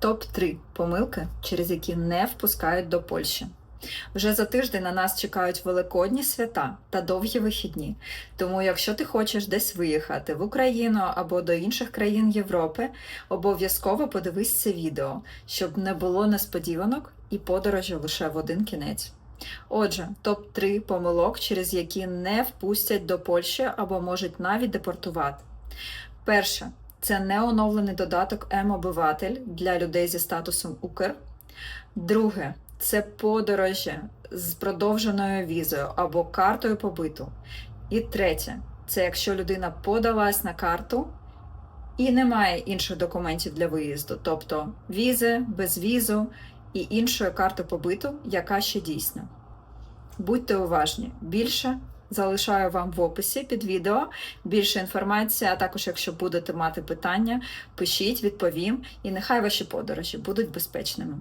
Топ-3 помилки, через які не впускають до Польщі. Вже за тиждень на нас чекають великодні свята та довгі вихідні. Тому, якщо ти хочеш десь виїхати в Україну або до інших країн Європи, обов'язково подивись це відео, щоб не було несподіванок і подорожі лише в один кінець. Отже, топ-3 помилок, через які не впустять до Польщі або можуть навіть депортувати. Перше це неоновлений додаток М-обиватель для людей зі статусом Укр. Друге це подорожі з продовженою візою або картою побиту. І третє це якщо людина подалась на карту і немає інших документів для виїзду, тобто візи, безвізу і іншої карти побиту, яка ще дійсна. Будьте уважні. Більше залишаю вам в описі під відео більше інформації, а також, якщо будете мати питання, пишіть, відповім, і нехай ваші подорожі будуть безпечними.